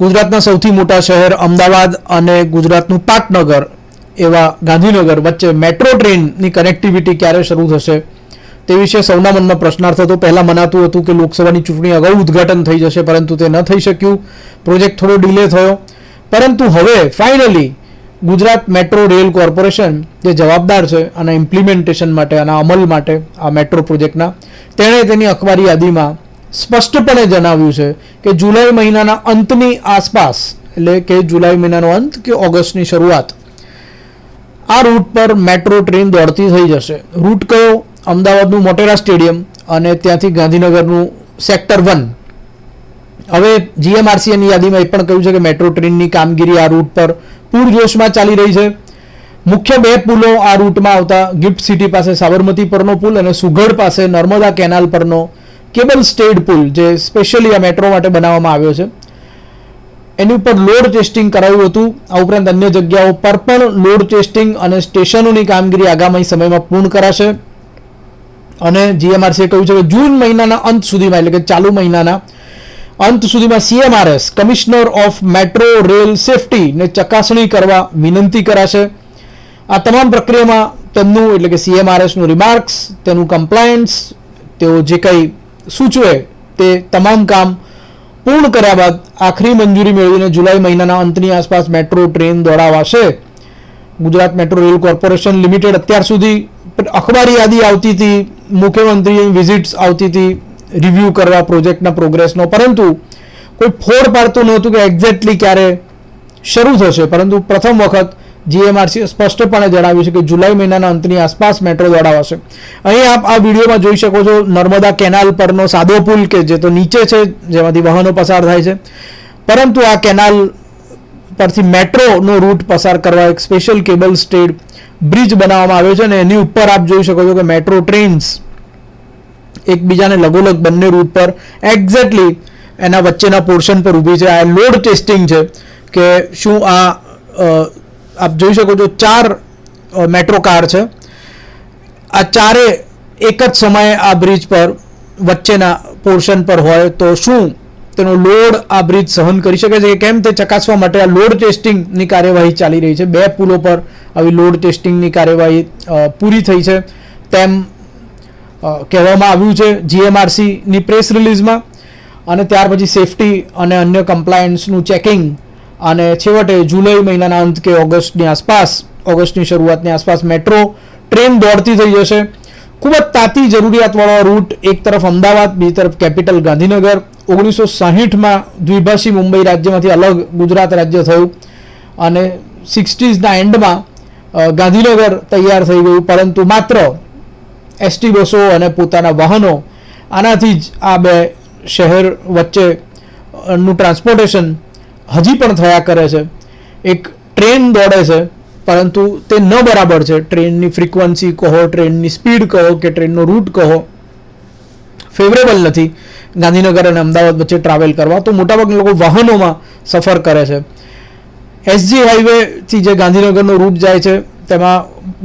ગુજરાતના સૌથી મોટા શહેર અમદાવાદ અને ગુજરાતનું પાટનગર એવા ગાંધીનગર વચ્ચે મેટ્રો ટ્રેનની કનેક્ટિવિટી ક્યારે શરૂ થશે? તે વિશે સૌના મનમાં પ્રશ્નાર્થ હતો. પહેલાં મનાતું હતું કે લોકસભાની ચૂંટણી અગાઉ ઉદ્ઘાટન થઈ જશે, પરંતુ તે ન થઈ શક્યું. પ્રોજેક્ટ થોડો ડિલે થયો. પરંતુ હવે finally Gujarat metro rail corporation જે જવાબદાર છે આના ઇમ્પ્લિમેન્ટેશન માટે, આના અમલ માટે આ મેટ્રો પ્રોજેક્ટના, તેણે તેની અખબારી યાદીમાં સ્પષ્ટપણે જણાવ્યું છે કે જુલાઈ મહિનાના અંતની આસપાસ, એટલે કે જુલાઈ મહિનાનો અંત કે ઓગસ્ટની શરૂઆત, આ રૂટ પર મેટ્રો ટ્રેન દોડતી થઈ જશે. રૂટ કયો? અમદાવાદનું મોટેરા સ્ટેડિયમ અને ત્યાંથી ગાંધીનગરનું સેક્ટર વન. હવે જીએમઆરસીએની યાદીમાં એ પણ કહ્યું છે કે મેટ્રો ટ્રેનની કામગીરી આ રૂટ પર પૂરજોશમાં ચાલી રહી છે. મુખ્ય બે પુલો આ રૂટમાં આવતા, ગિફ્ટ સિટી પાસે સાબરમતી પરનો પુલ અને સુઘડ પાસે નર્મદા કેનાલ પરનો કેબલ સ્ટેડ પુલ જે સ્પેશિયલી આ મેટ્રો માટે બનાવવામાં આવ્યો છે, એની ઉપર લોડ ટેસ્ટિંગ કરાયું હતું. આ ઉપરાંત અન્ય જગ્યાઓ પર પણ લોડ ટેસ્ટિંગ અને સ્ટેશનોની કામગીરી આગામી સમયમાં પૂર્ણ કરાશે. અને જીએમઆરસીએ કહ્યું છે કે જૂન મહિનાના અંત સુધીમાં, એટલે કે ચાલુ મહિનાના અંત સુધીમાં CMRS commissioner of metro rail સેફટીને ચકાસણી કરવા વિનંતી કરાશે. આ તમામ પ્રક્રિયામાં તેમનું, એટલે કે સીએમઆરએસનું રિમાર્ક્સ તેનું કમ્પ્લાયન્સ તેઓ જે કંઈ સૂચવે તે તમામ કામ પૂર્ણ કર્યા બાદ આખરી મંજૂરી મેળવીને જુલાઈ મહિનાના અંતની આસપાસ metro train દોડાવાશે. Gujarat metro rail corporation limited અત્યાર સુધી અખબારી યાદી આવતી હતી, મુખ્યમંત્રીની વિઝિટ્સ આવતી હતી રિવ્યૂ કરવા પ્રોજેક્ટના પ્રોગ્રેસનો પરંતુ કોઈ ફોડ પાડતું નહોતું કે એક્ઝેક્ટલી ક્યારે શરૂ થશે. પરંતુ પ્રથમ વખત જીએમઆરસી સ્પષ્ટપણે જણાવ્યું છે કે જુલાઈ મહિનાના અંતની આસપાસ મેટ્રો દોડાવાશે અહીં આપ આ વિડીયોમાં જોઈ શકો છો નર્મદા કેનાલ પરનો સાદો પુલ કે જે તો નીચે છે, જેમાંથી વાહનો પસાર થાય છે. પરંતુ આ કેનાલ પરથી મેટ્રોનો રૂટ પસાર કરવા એક સ્પેશિયલ કેબલ સ્ટેડ બ્રિજ બનાવવામાં આવ્યો છે અને એની ઉપર આપ જોઈ શકો છો કે મેટ્રો ટ્રેન્સ એકબીજાને લગોલગ બંને રૂટ પર એક્ઝેક્ટલી એના વચ્ચેના પોર્શન પર ઊભી છે. આ લોડ ટેસ્ટિંગ છે કે શું આ આપ જોઈ શકો છો ચાર મેટ્રો કાર છે. આ ચારે એક જ સમયે આ બ્રિજ પર વચ્ચેના પોર્શન પર હોય તો શું તેનો લોડ આ બ્રિજ સહન કરી શકે છે? કે કેમ તે ચકાસવા માટે આ લોડ ટેસ્ટિંગની કાર્યવાહી ચાલી રહી છે? બે પુલો પર આવી લોડ ટેસ્ટિંગની કાર્યવાહી પૂરી થઈ છે. તેમ કહેવામાં આવ્યું છે જીએમઆરસીની પ્રેસ રિલીઝમાં અને ત્યાર પછી સેફટી અને અન્ય કમ્પ્લાયન્સનું ચેકિંગ અને છેવટે જુલાઈ મહિનાના અંત કે ઓગસ્ટની આસપાસ, ઓગસ્ટની શરૂઆતની આસપાસ મેટ્રો ટ્રેન દોડતી થઈ જશે. ખૂબ જ તાતી જરૂરિયાતવાળો રૂટ એક તરફ અમદાવાદ, બીજી તરફ કેપિટલ ગાંધીનગર. ઓગણીસો સાહીઠમાં દ્વિભાષી મુંબઈ રાજ્યમાંથી અલગ ગુજરાત રાજ્ય થયું. અને સિક્સટીઝના એન્ડમાં ગાંધીનગર તૈયાર થઈ ગયું. પરંતુ માત્ર એસટી બસો અને પોતાના વાહનો, આનાથી જ આ બે શહેર વચ્ચે નું ટ્રાન્સપોર્ટેશન હજી પણ થયા કરે છે. એક ટ્રેન દોડે છે, પરંતુ તે ન બરાબર છે. ટ્રેનની ફ્રિકવન્સી કહો, ટ્રેનની સ્પીડ કહો કે ટ્રેનનો રૂટ કહો ફેવરેબલ નથી. ગાંધીનગર અને અમદાવાદ વચ્ચે ટ્રાવેલ કરવા તો મોટાભાગના લોકો વાહનોમાં સફર કરે છે. એસજી હાઈવેથી જે ગાંધીનગરનો રૂટ જાય છે, તેમાં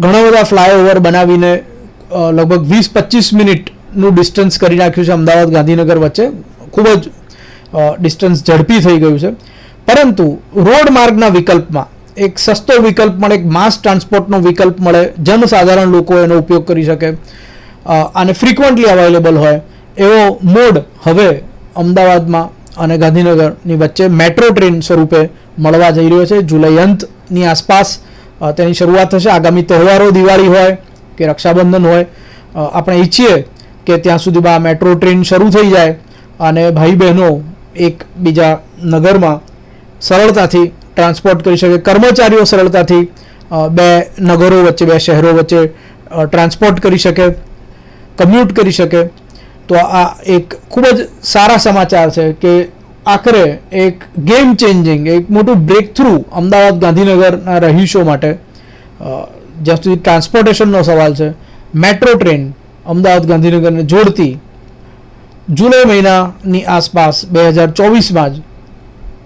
ઘણા બધા ફ્લાયઓવર બનાવીને લગભગ વીસ પચીસ મિનિટનું ડિસ્ટન્સ કરી નાખ્યું છે અમદાવાદ ગાંધીનગર વચ્ચે. ખૂબ જ ડિસ્ટન્સ ઝડપી થઈ ગયું છે. પરંતુ રોડ માર્ગના વિકલ્પમાં, એક સસ્તો વિકલ્પ મળે, એક માસ ટ્રાન્સપોર્ટનો વિકલ્પ મળે, જનસાધારણ લોકો એનો ઉપયોગ કરી શકે અને ફ્રિકવન્ટલી અવેલેબલ હોય, એવો મોડ હવે અમદાવાદમાં અને ગાંધીનગરની વચ્ચે મેટ્રો ટ્રેન સ્વરૂપે મળવા જઈ રહ્યો છે. જુલાઈ અંતની આસપાસ તેની શરૂઆત થશે. આગામી તહેવારો દિવાળી હોય કે રક્ષાબંધન હોય આપણે ઈચ્છીએ કે ત્યાં સુધીમાં મેટ્રો ટ્રેન શરૂ થઈ જાય અને ભાઈ બહેનો એક બીજા નગરમાં સરળતાથી ટ્રાન્સપોર્ટ કરી શકે. કર્મચારીઓ સરળતાથી બે નગરો વચ્ચે, બે શહેરો વચ્ચે ટ્રાન્સપોર્ટ કરી શકે કમ્યુટ કરી શકે. તો આ એક ખૂબ જ સારા સમાચાર છે કે આખરે એક ગેમ ચેન્જિંગ એક મોટું બ્રેક થ્રુ અમદાવાદ ગાંધીનગરના રહીશો માટે જ્યાં સુધી ટ્રાન્સપોર્ટેશનનો સવાલ છે મેટ્રો ટ્રેન અમદાવાદ ગાંધીનગરને જોડતી જુલાઈ મહિનાની આસપાસ બે હજાર ચોવીસમાં જ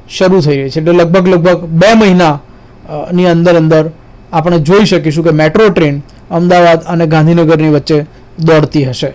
શરૂ થઈ રહી છે. એટલે લગભગ લગભગ બે મહિના ની અંદર અંદર આપણે જોઈ શકીશું કે મેટ્રો ટ્રેન અમદાવાદ અને ગાંધીનગરની વચ્ચે દોડતી હશે.